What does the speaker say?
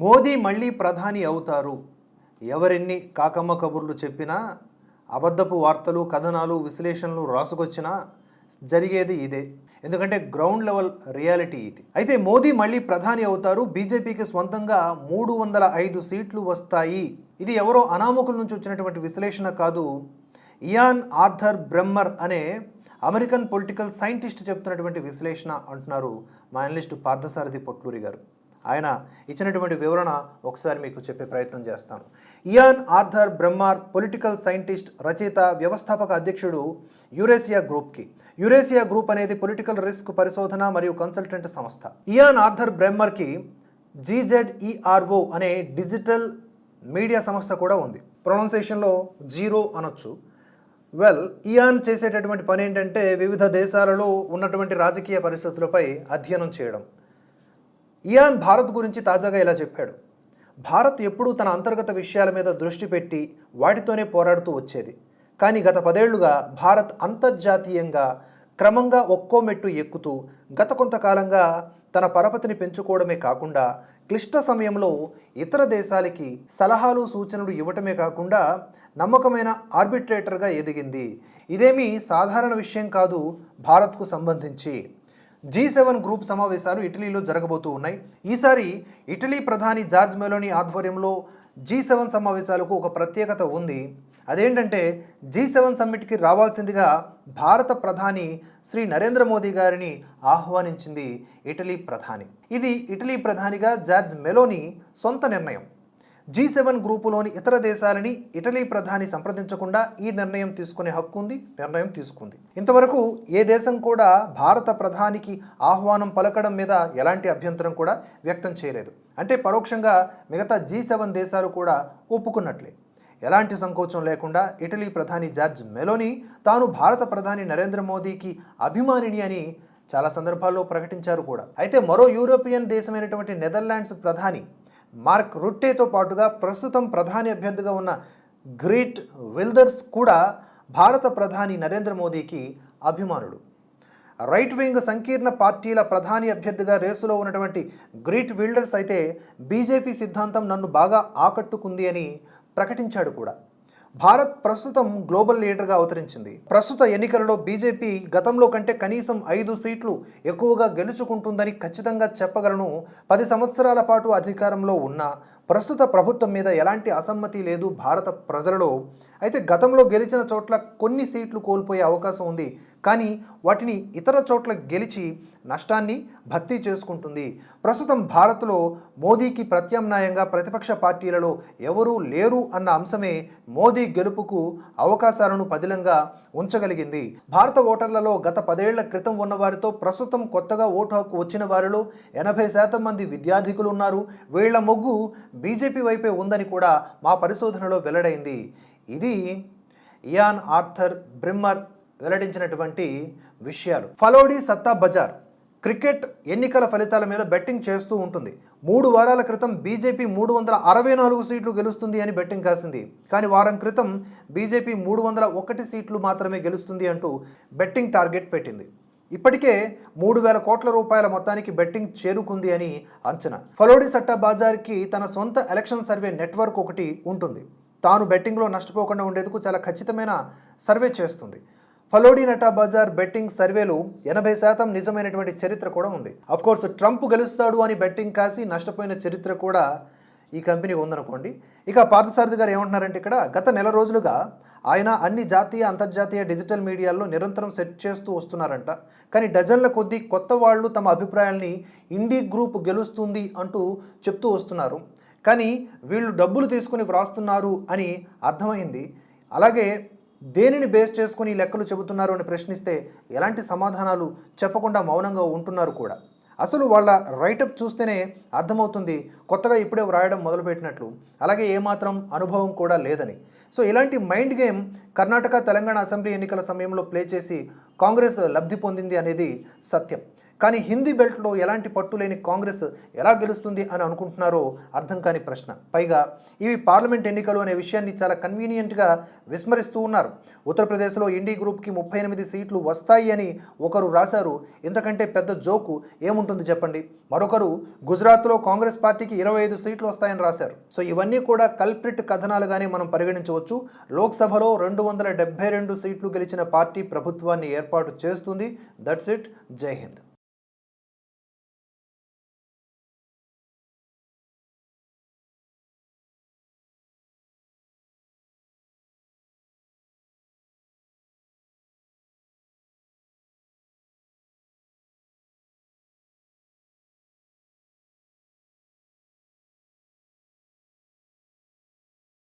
మోదీ మళ్ళీ ప్రధాని అవుతారు. ఎవరెన్ని కాకమ్మ కబుర్లు చెప్పినా అబద్ధపు వార్తలు కథనాలు విశ్లేషణలు రాసుకొచ్చినా జరిగేది ఇదే. ఎందుకంటే గ్రౌండ్ లెవెల్ రియాలిటీ ఇది. అయితే మోదీ మళ్ళీ ప్రధాని అవుతారు. బీజేపీకి స్వంతంగా మూడు వందల ఐదు సీట్లు వస్తాయి. ఇది ఎవరో అనామకుల నుంచి వచ్చినటువంటి విశ్లేషణ కాదు. ఇయాన్ ఆర్థర్ బ్రెమ్మర్ అనే అమెరికన్ పొలిటికల్ సైంటిస్ట్ చెప్తున్నటువంటి విశ్లేషణ అంటున్నారు మా అనలిస్ట్ పార్థసారథి పొట్లూరి గారు. ఆయన ఇచ్చినటువంటి వివరణ ఒకసారి మీకు చెప్పే ప్రయత్నం చేస్తాను. Ian Arthur Bremmer political scientist రచయిత వ్యవస్థాపక అధ్యక్షుడు యురేసియా గ్రూప్కి. యురేసియా గ్రూప్ అనేది పొలిటికల్ రిస్క్ పరిశోధన మరియు కన్సల్టెంట్ సంస్థ. ఇయాన్ ఆర్థర్ బ్రహ్మర్కి జీజెడ్ఈఆర్ఓ అనే డిజిటల్ మీడియా సంస్థ కూడా ఉంది. ప్రొనౌన్సేషన్లో జీరో అనొచ్చు. వెల్ ఇయాన్ చేసేటటువంటి పని ఏంటంటే వివిధ దేశాలలో ఉన్నటువంటి రాజకీయ పరిస్థితులపై అధ్యయనం చేయడం. ఇయాన్ భారత్ గురించి తాజాగా ఇలా చెప్పాడు. భారత్ ఎప్పుడూ తన అంతర్గత విషయాల మీద దృష్టి పెట్టి వాటితోనే పోరాడుతూ వచ్చేది. కానీ గత పదేళ్ళుగా భారత్ అంతర్జాతీయంగా క్రమంగా ఒక్కో మెట్టు ఎక్కుతూ గత కొంతకాలంగా తన పరపతిని పెంచుకోవడమే కాకుండా క్లిష్ట సమయంలో ఇతర దేశాలకి సలహాలు సూచనలు ఇవ్వటమే కాకుండా నమ్మకమైన ఆర్బిట్రేటర్గా ఎదిగింది. ఇదేమీ సాధారణ విషయం కాదు భారత్కు సంబంధించి. జీ సెవెన్ గ్రూప్ సమావేశాలు ఇటలీలో జరగబోతూ ఉన్నాయి. ఈసారి ఇటలీ ప్రధాని జార్జ్ మెలోని ఆధ్వర్యంలో జీ సెవెన్ సమావేశాలకు ఒక ప్రత్యేకత ఉంది. అదేంటంటే జీ సెవెన్ సమ్మిట్కి రావాల్సిందిగా భారత ప్రధాని శ్రీ నరేంద్ర మోదీ గారిని ఆహ్వానించింది ఇటలీ ప్రధాని. ఇది ఇటలీ ప్రధానిగా జార్జ్ మెలోని సొంత నిర్ణయం. జీ సెవెన్ గ్రూపులోని ఇతర దేశాలని ఇటలీ ప్రధాని సంప్రదించకుండా ఈ నిర్ణయం తీసుకునే హక్కు ఉంది నిర్ణయం తీసుకుంది. ఇంతవరకు ఏ దేశం కూడా భారత ప్రధానికి ఆహ్వానం పలకడం మీద ఎలాంటి అభ్యంతరం కూడా వ్యక్తం చేయలేదు. అంటే పరోక్షంగా మిగతా జీ సెవెన్ దేశాలు కూడా ఒప్పుకున్నట్లే. ఎలాంటి సంకోచం లేకుండా ఇటలీ ప్రధాని జార్జ్ మెలోని తాను భారత ప్రధాని నరేంద్ర మోదీకి అభిమానిని అని చాలా సందర్భాల్లో ప్రకటించారు కూడా. అయితే మరో యూరోపియన్ దేశమైనటువంటి నెదర్లాండ్స్ ప్రధాని మార్క్ రుట్టేతో పాటుగా ప్రస్తుతం ప్రధాని అభ్యర్థిగా ఉన్న గ్రీట్ విల్దర్స్ కూడా భారత ప్రధాని నరేంద్ర మోదీకి అభిమానుడు రైట్ వింగ్ సంకీర్ణ పార్టీల ప్రధాని అభ్యర్థిగా రేసులో ఉన్నటువంటి గ్రీట్ విల్డర్స్ అయితే బీజేపీ సిద్ధాంతం నన్ను బాగా ఆకట్టుకుంది అని ప్రకటించాడు కూడా. భారత్ ప్రస్తుతం గ్లోబల్ లీడర్గా అవతరించింది. ప్రస్తుత ఎన్నికలలో బీజేపీ గతంలో కంటే కనీసం ఐదు సీట్లు ఎక్కువగా గెలుచుకుంటుందని ఖచ్చితంగా చెప్పగలను. పది సంవత్సరాల పాటు అధికారంలో ఉన్న ప్రస్తుత ప్రభుత్వం మీద ఎలాంటి అసమ్మతి లేదు భారత ప్రజలలో. అయితే గతంలో గెలిచిన చోట్ల కొన్ని సీట్లు కోల్పోయే అవకాశం ఉంది. కానీ వాటిని ఇతర చోట్ల గెలిచి నష్టాన్ని భర్తీ చేసుకుంటుంది. ప్రస్తుతం భారత్లో మోదీకి ప్రత్యామ్నాయంగా ప్రతిపక్ష పార్టీలలో ఎవరూ లేరు అన్న అంశమే మోదీ గెలుపుకు అవకాశాలను పదిలంగా ఉంచగలిగింది. భారత ఓటర్లలో గత పదేళ్ళ క్రితం ఉన్నవారితో ప్రస్తుతం కొత్తగా ఓటు హక్కు వచ్చిన వారిలో ఎనభై శాతం మంది విద్యార్థికులు ఉన్నారు. వీళ్ళ మొగ్గు బీజేపీ వైపే ఉందని కూడా మా పరిశోధనలో వెల్లడైంది. ఇది ఇయాన్ ఆర్థర్ బ్రిమ్మర్ వెల్లడించినటువంటి విషయాలు. ఫలోడీ సత్తా బజార్ క్రికెట్ ఎన్నికల ఫలితాల మీద బెట్టింగ్ చేస్తూ ఉంటుంది. మూడు వారాల క్రితం బీజేపీ మూడు వందల అరవై నాలుగు సీట్లు గెలుస్తుంది అని బెట్టింగ్ కాసింది. కానీ వారం క్రితం బీజేపీ మూడు వందల ఒకటి సీట్లు మాత్రమే గెలుస్తుంది అంటూ బెట్టింగ్ టార్గెట్ పెట్టింది. ఇప్పటికే మూడు వేల కోట్ల రూపాయల మొత్తానికి బెట్టింగ్ చేరుకుంది అని అంచనా. ఫలోడీ సట్టా బజార్కి తన సొంత ఎలక్షన్ సర్వే నెట్వర్క్ ఒకటి ఉంటుంది. తాను బెట్టింగ్లో నష్టపోకుండా ఉండేందుకు చాలా ఖచ్చితమైన సర్వే చేస్తుంది. ఫలోడీ నటా బజార్ బెట్టింగ్ సర్వేలు ఎనభై శాతం నిజమైనటువంటి చరిత్ర కూడా ఉంది. కోర్స్ ట్రంప్ గెలుస్తాడు అని బెట్టింగ్ కాసి నష్టపోయిన చరిత్ర కూడా ఈ కంపెనీ ఉందనుకోండి. ఇక పార్థసారథి గారు ఏమంటున్నారంటే ఇక్కడ గత నెల రోజులుగా ఆయన అన్ని జాతీయ అంతర్జాతీయ డిజిటల్ మీడియాల్లో నిరంతరం సెట్ చేస్తూ వస్తున్నారంట. కానీ డజన్ల కొద్దీ కొత్త వాళ్ళు తమ అభిప్రాయాల్ని ఇండీ గ్రూప్ గెలుస్తుంది అంటూ చెప్తూ వస్తున్నారు. కానీ వీళ్ళు డబ్బులు తీసుకుని వ్రాస్తున్నారు అని అర్థమైంది. అలాగే దేనిని బేస్ చేసుకుని లెక్కలు చెబుతున్నారు అని ప్రశ్నిస్తే ఎలాంటి సమాధానాలు చెప్పకుండా మౌనంగా ఉంటున్నారు కూడా. అసలు వాళ్ళ రైటప్ చూస్తేనే అర్థమవుతుంది. కొత్తగా ఇప్పుడే వ్రాయడం మొదలుపెట్టినట్లు. అలాగే ఏమాత్రం అనుభవం కూడా లేదని. సో ఇలాంటి mind game Karnataka Telangana assembly ఎన్నికల సమయంలో ప్లే చేసి కాంగ్రెస్ లబ్ధి పొందింది అనేది సత్యం. కానీ హిందీ బెల్ట్లో ఎలాంటి పట్టు లేని కాంగ్రెస్ ఎలా గెలుస్తుంది అని అనుకుంటున్నారో అర్థం కాని ప్రశ్న. పైగా ఇవి పార్లమెంట్ ఎన్నికలు అనే విషయాన్ని చాలా కన్వీనియంట్గా విస్మరిస్తూ ఉన్నారు. ఉత్తరప్రదేశ్లో ఇండీ గ్రూప్కి ముప్పై ఎనిమిది సీట్లు వస్తాయి అని ఒకరు రాశారు. ఇంతకంటే పెద్ద జోకు ఏముంటుంది చెప్పండి? మరొకరు గుజరాత్లో కాంగ్రెస్ పార్టీకి ఇరవై ఐదు సీట్లు వస్తాయని రాశారు. సో ఇవన్నీ కూడా కల్ప్రిట్ కథనాలుగానే మనం పరిగణించవచ్చు. లోక్సభలో రెండు వందల డెబ్బై రెండు సీట్లు గెలిచిన పార్టీ ప్రభుత్వాన్ని ఏర్పాటు చేస్తుంది. దట్స్ ఇట్ జై హింద్.